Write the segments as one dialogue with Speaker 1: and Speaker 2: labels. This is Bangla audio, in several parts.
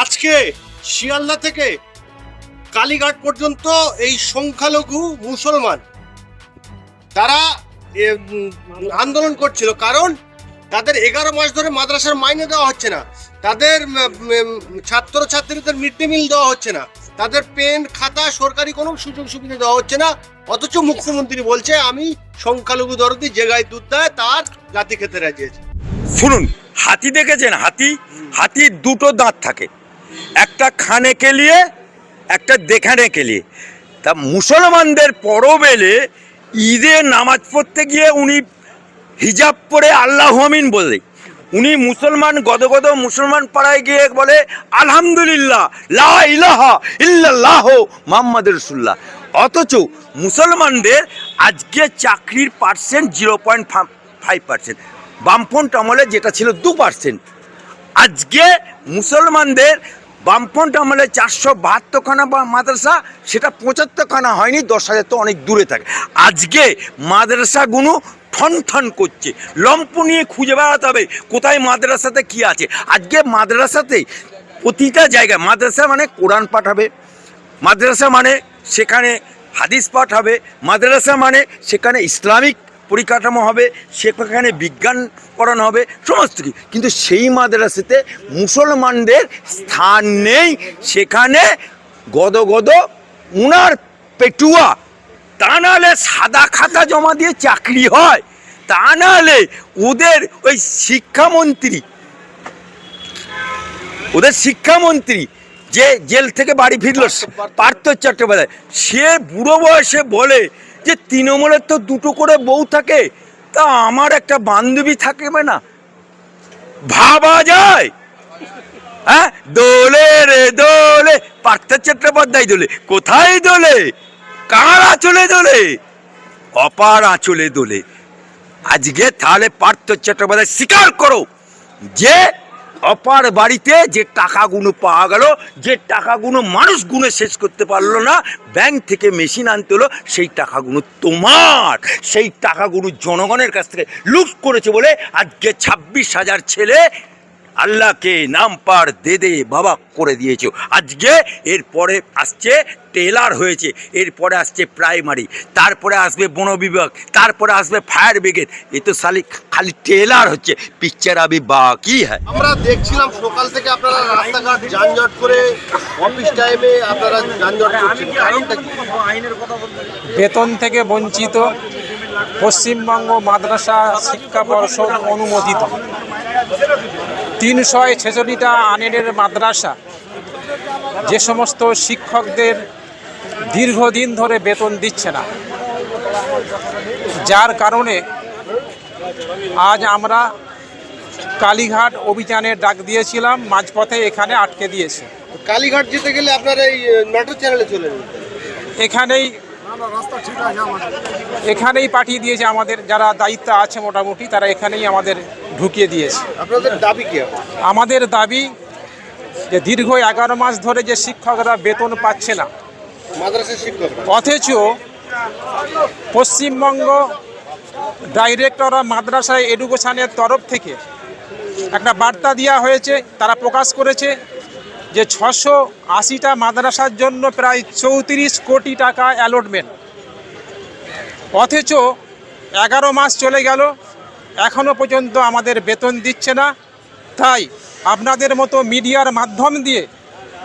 Speaker 1: আজকে শিয়ালদা থেকে কালীঘাট পর্যন্ত এই সংখ্যালঘু মুসলমান তারা আন্দোলন করছিল। কারণ তাদের এগারো মাস ধরে মাদ্রাসার মাইনে দেওয়া হচ্ছে না। তাদের ছাত্র ছাত্রীদের মিড ডে মিল দেওয়া হচ্ছে না। তাদের পেন খাতা সরকারি কোনো সুযোগ সুবিধা দেওয়া হচ্ছে না। অথচ মুখ্যমন্ত্রী বলছে আমি সংখ্যালঘু দরদি যে গায়ে দুধ দেয় তার জাতি খেতে রাজি আছে।
Speaker 2: শুনুন হাতি দেখেছেন? হাতি হাতির দুটো দাঁত থাকে। একটা খানে কেলিয়ে একটা দেখানে কেলিয়ে তা মুসলমানদের পরব এলে ঈদে নামাজ পড়তে গিয়ে উনি হিজাব পরে আল্লাহ আমিন বলে। উনি মুসলমান গদগদ মুসলমান পাড়ায় গিয়ে বলে, আলহামদুলিল্লাহ, লা ইলাহা ইল্লাল্লাহ মোহাম্মদ রসুল্লাহ অথচ মুসলমানদের আজকে চাকরির percent zero point five percent. বামফ্রন্ট আমলে যেটা ছিল দু পার্সেন্ট। আজকে মুসলমানদের বামফ্রন্ট আমলে চারশো বাহাত্তরখানা বা মাদ্রাসা, সেটা পঁচাত্তরখানা হয়নি, দশ হাজার তো অনেক দূরে থাকে। আজকে মাদ্রাসাগুলো ঠন ঠন করছে। লম্প নিয়ে খুঁজে বেড়াতে হবে, কোথায় মাদ্রাসাতে কি আছে? আজকে মাদ্রাসাতে প্রতিটা জায়গায়, মাদ্রাসা মানে কোরআন পাঠাবে মাদ্রাসা মানে সেখানে হাদিস পাঠ হবে, মাদ্রাসা মানে সেখানে ইসলামিক পরিকাঠামো হবে, সেখানে বিজ্ঞান পড়ানো হবে, সমস্ত কিছু। কিন্তু সেই মাদ্রাসাতে মুসলমানদের স্থান নেই। সেখানে গদ গদ উনার পেটুয়া, তা নাহলে সাদা খাতা জমা দিয়ে চাকরি হয়। তা নাহলে ওদের ওই শিক্ষামন্ত্রী, ওদের শিক্ষামন্ত্রী যে জেল থেকে বাড়ি ফিরল, পার্থ চট্টোপাধ্যায়, সে বুড়ো বয়সে বলে যে তৃণমূলের তো দুটো করে বউ থাকে, তা আমার একটা বান্ধবী থাকবে না। ভাবা যায়। হ্যাঁ? দোলে রে, দোলে। পার্থ চট্টোপাধ্যায় দোলে। কোথায় দোলে? কার আঁচলে দোলে? অপার আঁচলে দোলে। আজকে তাহলে পার্থ চট্টোপাধ্যায় স্বীকার করো যে অপার বাড়িতে যে টাকাগুলো পাওয়া গেল, যে টাকাগুলো মানুষ গুনে শেষ করতে পারল না, ব্যাংক থেকে মেশিন আনতে হলো, সেই টাকাগুলো তোমার। সেই টাকাগুলো জনগণের কাছ থেকে লুট করেছে বলে আজকে ছাব্বিশ হাজার ছেলে আল্লাহকে নাম পার দে দে বাবা করে দিয়েছ। আজকে এরপরে আসছে টেলার হয়েছে এরপরে আসছে প্রাইমারি তারপরে আসবে বন বিভাগ তারপরে আসবে ফায়ার ব্রিগেড। এ তো খালি খালি টেলার হচ্ছে পিকচার আবি বাকি হ্যাঁ
Speaker 1: আমরা দেখছিলাম সকাল থেকে আপনারা রাস্তাঘাট যানজট করে অফিস টাইমে আপনারা যানজট করছেন। কারণটা কি?
Speaker 3: বেতন থেকে বঞ্চিত পশ্চিমবঙ্গ মাদ্রাসা শিক্ষা পর্ষদ অনুমোদিত। তিনশো ছেচল্লিশটা আনেনের মাদ্রাসা যে সমস্ত শিক্ষকদের দীর্ঘদিন ধরে বেতন দিচ্ছে না। যার কারণে আজ আমরা কালীঘাট অভিযানের ডাক দিয়েছিলাম মাঝপথে এখানে আটকে দিয়েছে।
Speaker 1: কালীঘাট যেতে গেলে আপনার এই নাটক চ্যানেলে চলে
Speaker 3: এখানেই এখানেই পাঠিয়ে দিয়েছে আমাদের যারা দায়িত্ব আছে মোটামুটি তারা এখানেই আমাদের ঢুকিয়ে দিয়েছে।
Speaker 1: আপনাদের দাবি কি
Speaker 3: আমাদের দাবি যে দীর্ঘ এগারো মাস ধরে যে শিক্ষকরা বেতন পাচ্ছে না। অথচ পশ্চিমবঙ্গ ডাইরেক্টর অফ মাদ্রাসা এডুকেশনের তরফ থেকে একটা বার্তা দেওয়া হয়েছে তারা প্রকাশ করেছে যে ছশো আশিটা মাদ্রাসার জন্য প্রায় চৌত্রিশ কোটি টাকা অ্যালটমেন্ট অথচ এগারো মাস চলে গেল এখনও পর্যন্ত আমাদের বেতন দিচ্ছে না। তাই আপনাদের মতো মিডিয়ার মাধ্যম দিয়ে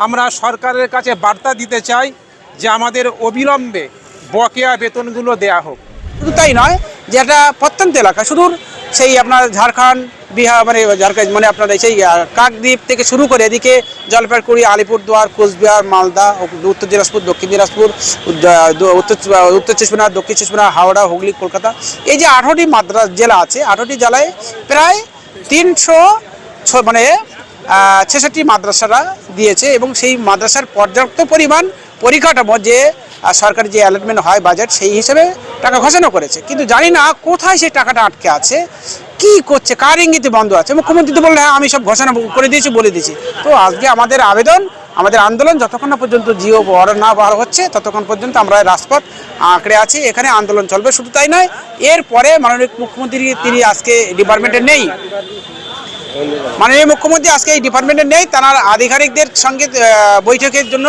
Speaker 3: আমরা সরকারের কাছে বার্তা দিতে চাই যে আমাদের অবিলম্বে বকেয়া বেতনগুলো দেয়া হোক।
Speaker 4: শুধু তাই নয় যে একটা প্রত্যন্ত এলাকা, সুদূর সেই আপনার ঝাড়খণ্ড, বিহার মানে ঝাড়খণ্ড মানে আপনার সেই কাকদ্বীপ থেকে শুরু করে এদিকে জলপাইগুড়ি, আলিপুরদুয়ার, কোচবিহার, মালদা, উত্তর দিনাজপুর, দক্ষিণ দিনাজপুর উত্তর উত্তর চব্বিশ দক্ষিণ চব্বিশ হাওড়া, হুগলি, কলকাতা, এই যে আঠারোটি মাদ্রাস জেলা আছে আঠারোটি জেলায় প্রায় তিনশো মানে ছেষট্টি মাদ্রাসারা দিয়েছে এবং সেই মাদ্রাসার পর্যাপ্ত পরিমাণ পরিকাঠামো যে আহ, সরকারি যে অ্যালটমেন্ট হয় বাজেট সেই হিসেবে টাকা ঘোষণা করেছে। কিন্তু জানি না কোথায় সেই টাকাটা আটকে আছে কি করছে কার ইঙ্গিতে বন্ধ আছে। মুখ্যমন্ত্রী তো বললেন হ্যাঁ আমি সব ঘোষণা করে দিয়েছি বলে দিয়েছি। তো আজকে আমাদের আবেদন আমাদের আন্দোলন যতক্ষণ না পর্যন্ত জিও বড় না বার হচ্ছে ততক্ষণ পর্যন্ত আমরা রাজপথ আঁকড়ে আছি এখানে আন্দোলন চলবে। শুধু তাই নয় এরপরে মাননীয় মুখ্যমন্ত্রী তিনি আজকে ডিপার্টমেন্টে নেই। মাননীয় মুখ্যমন্ত্রী, আজকে এই ডিপার্টমেন্টে নেই, তার আধিকারিকদের সঙ্গে বৈঠকের জন্য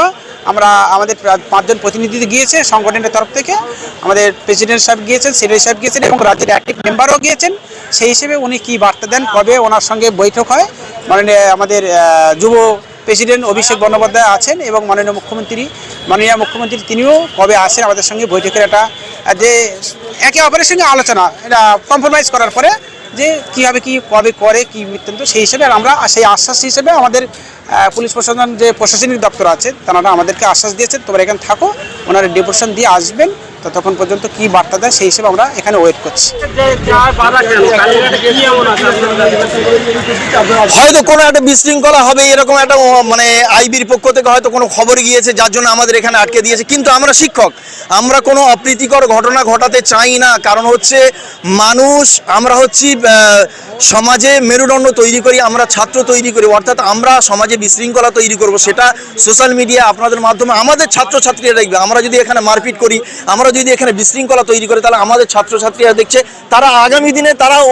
Speaker 4: আমরা আমাদের পাঁচজন প্রতিনিধি গিয়েছে, সংগঠনের তরফ থেকে। আমাদের প্রেসিডেন্ট সাহেব গিয়েছেন সেক্রেটারি সাহেব গিয়েছেন এবং রাজ্যের অ্যাক্টিভ মেম্বারও গিয়েছেন। সেই হিসেবে উনি কি বার্তা দেন, কবে ওনার সঙ্গে বৈঠক হয়? মাননীয়, আমাদের যুব প্রেসিডেন্ট অভিষেক বন্দ্যোপাধ্যায় আছেন এবং মাননীয় মুখ্যমন্ত্রী মাননীয় মুখ্যমন্ত্রী তিনিও কবে আসেন আমাদের সঙ্গে বৈঠকের একটা, যে একে অপরের সঙ্গে আলোচনা, এটা কম্প্রোমাইজ করার পরে যে কীভাবে, কি, কবে করে, কি বৃত্তান্ত সেই হিসেবে আমরা সেই আশ্বাস হিসেবে আমাদের পুলিশ প্রশাসন যে প্রশাসনিক দপ্তর আছে, তারা আমাদেরকে আশ্বাস দিয়েছে। তোমরা এখানে থাকো, ওনারা ডেপুটেশন দিয়ে আসবেন। ততক্ষণ পর্যন্ত কি বার্তা দেয় সেই হিসেবে আমরা এখানে ওয়েট করছি।
Speaker 5: হয়তো কোনো একটা বিশৃঙ্খলা হবে, এরকম একটা মানে আইবির পক্ষ থেকে হয়তো কোনো খবর গিয়েছে, যার জন্য আমাদের এখানে আটকে দিয়েছে। কিন্তু আমরা শিক্ষক, আমরা কোনো অপ্রীতিকর ঘটনা ঘটাতে চাই না। কারণ হচ্ছে মানুষ, আমরা হচ্ছি সমাজে মেরুদণ্ড তৈরি করি, আমরা ছাত্র তৈরি করি। অর্থাৎ আমরা সমাজে বিশৃঙ্খলা তৈরি করব। সেটা সোশ্যাল মিডিয়া আপনাদের মাধ্যমে আমাদের ছাত্রছাত্রীরা দেখবে। আমরা যদি এখানে মারপিট করি, আমরা যদি এখানে বিশৃঙ্খলা তৈরি করে, তাহলে আমাদের ছাত্রছাত্রীরা দেখছে তারা আগামী দিনে তারাও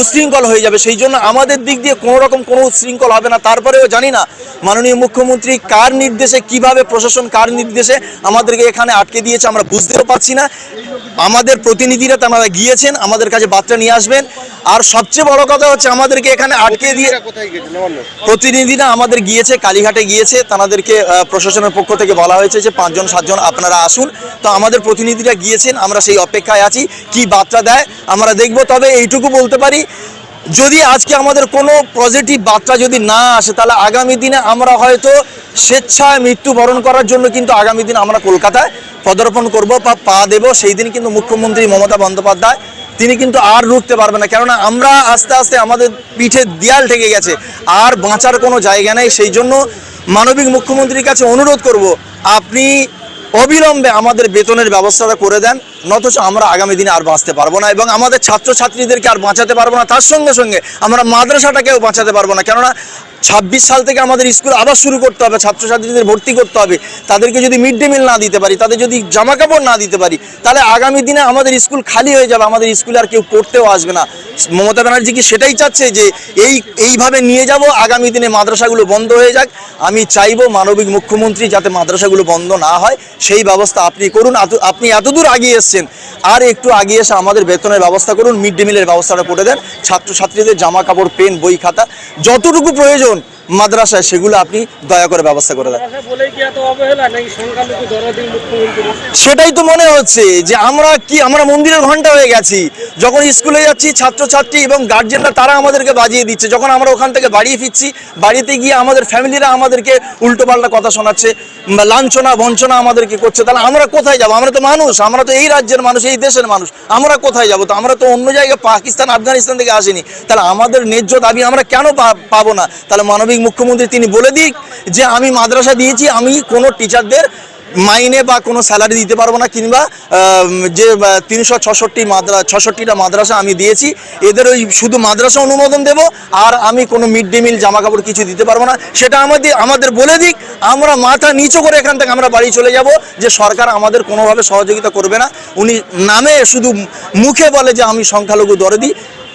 Speaker 5: উশৃঙ্খল হয়ে যাবে। সেই জন্য আমাদের দিক দিয়ে কোনো রকম কোনো উশৃঙ্খল হবে না। তারপরেও জানি না মাননীয় মুখ্যমন্ত্রী কার নির্দেশে কীভাবে প্রশাসন কার নির্দেশে আমাদেরকে এখানে আটকে দিয়েছে আমরা বুঝতেও পারছি না। আমাদের প্রতিনিধিরা তারা গিয়েছেন আমাদের কাছে বার্তা নিয়ে আসবেন। আর সবচেয়ে বড় কথা হচ্ছে আমাদেরকে এখানে আটকে দিয়ে প্রতিনিধিরা আমাদের গিয়েছে কালীঘাটে গিয়েছে। তাদেরকে প্রশাসনের পক্ষ থেকে বলা হয়েছে যে পাঁচজন সাতজন আপনারা আসুন। তো আমাদের প্রতিনিধিরা গিয়েছেন আমরা সেই অপেক্ষায় আছি। কি বার্তা দেয় আমরা দেখব। তবে এইটুকু বলতে পারি যদি আজকে আমাদের কোনো পজিটিভ বার্তা যদি না আসে, তাহলে আগামী দিনে আমরা হয়তো স্বেচ্ছায় মৃত্যুবরণ করার জন্য কিন্তু আগামী দিন আমরা কলকাতায় পদার্পণ করব বা পা দেব। সেই দিন কিন্তু মুখ্যমন্ত্রী মমতা বন্দ্যোপাধ্যায়, তিনি কিন্তু আর রুখতে পারবে না। কেননা আমরা আস্তে আস্তে আমাদের পিঠে দেয়াল ঠেকে গেছে, আর বাঁচার কোনো জায়গা নেই। সেই জন্য মানবিক মুখ্যমন্ত্রীর কাছে অনুরোধ করব, আপনি অবিলম্বে আমাদের বেতনের ব্যবস্থাটা করে দেন নথচ আমরা আগামী দিনে আর বাঁচতে পারব না এবং আমাদের ছাত্রছাত্রীদেরকে আর বাঁচাতে পারব না। তার সঙ্গে সঙ্গে আমরা মাদ্রাসাটাকেও বাঁচাতে পারব না। কেননা ছাব্বিশ সাল থেকে আমাদের স্কুল আবার শুরু করতে হবে, ছাত্রছাত্রীদের ভর্তি করতে হবে। তাদেরকে যদি মিড ডে মিল না দিতে পারি, তাদের যদি জামা কাপড় না দিতে পারি, তাহলে আগামী দিনে আমাদের স্কুল খালি হয়ে যাবে, আমাদের স্কুলে আর কেউ পড়তেও আসবে না। মমতা ব্যানার্জি কি সেটাই চাচ্ছে যে এই, এইভাবে নিয়ে যাব, আগামী দিনে মাদ্রাসাগুলো বন্ধ হয়ে যাক? আমি চাইব মানবিক মুখ্যমন্ত্রী যাতে মাদ্রাসাগুলো বন্ধ না হয়, সেই ব্যবস্থা আপনি করুন। আপনি এতদূর আগিয়ে এসছেন আর একটু আগিয়ে এসে আমাদের বেতনের ব্যবস্থা করুন মিড ডে মিলের ব্যবস্থাটা করে দেন। ছাত্রছাত্রীদের জামা কাপড় পেন, বই, খাতা, যতটুকু প্রয়োজন মাদ্রাসায় সেগুলো আপনি দয়া করে ব্যবস্থা করে দেন। সেটাই তো মনে হচ্ছে যে আমরা কি আমরা মন্দিরের ঘণ্টা হয়ে গেছি। যখন স্কুলে যাচ্ছি ছাত্রছাত্রী এবং গার্জেনরা তারা আমাদেরকে বাজিয়ে দিচ্ছে। যখন আমরা ওখান থেকে বাড়িয়ে ফিরছি বাড়িতে গিয়ে আমাদের ফ্যামিলিরা আমাদেরকে উল্টোপাল্টা কথা শোনাচ্ছে লাঞ্ছনা বঞ্চনা আমাদেরকে করছে। তাহলে আমরা কোথায় যাব? আমরা তো মানুষ আমরা তো এই রাজ্যের মানুষ এই দেশের মানুষ। আমরা কোথায় যাব? তো আমরা তো অন্য জায়গায় পাকিস্তান আফগানিস্তান থেকে আসিনি। তাহলে আমাদের ন্যায্য দাবি আমরা কেন পাবো না? তাহলে মানবিক মুখ্যমন্ত্রী তিনি বলে দিক যে আমি মাদ্রাসা দিয়েছি, আমি কোনো টিচারদের মাইনে বা কোনো স্যালারি দিতে পারব না কিংবা যে তিনশো ছষট্টি মাদ্রা, ছষট্টিটা মাদ্রাসা আমি দিয়েছি, এদের ওই শুধু মাদ্রাসা অনুমোদন দেব আর আমি কোনো মিড ডে মিল জামা কাপড় কিছু দিতে পারব না। সেটা আমাদের আমাদের বলে দিক, আমরা মাথা নিচু করে এখান থেকে আমরা বাড়ি চলে যাব, যে সরকার আমাদের কোনোভাবে সহযোগিতা করবে না। উনি নামে শুধু মুখে বলে যে আমি সংখ্যালঘু দরদি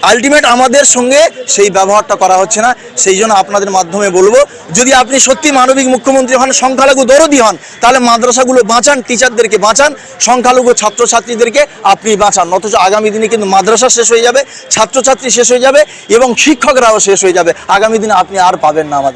Speaker 5: আলটিমেট আমাদের সঙ্গে সেই ব্যবহারটা করা হচ্ছে না। সেই জন্য আপনাদের মাধ্যমে বলব, যদি আপনি সত্যি মানবিক মুখ্যমন্ত্রী হন, সংখ্যালঘু দরদি হন, তাহলে মাদ্রাসাগুলো বাঁচান টিচারদেরকে বাঁচান, সংখ্যালঘু ছাত্রছাত্রীদেরকে আপনি বাঁচান। অথচ আগামী দিনে কিন্তু মাদ্রাসা শেষ হয়ে যাবে, ছাত্রছাত্রী শেষ হয়ে যাবে এবং শিক্ষকরাও শেষ হয়ে যাবে। আগামী দিনে আপনি আর পাবেন না আমাদের।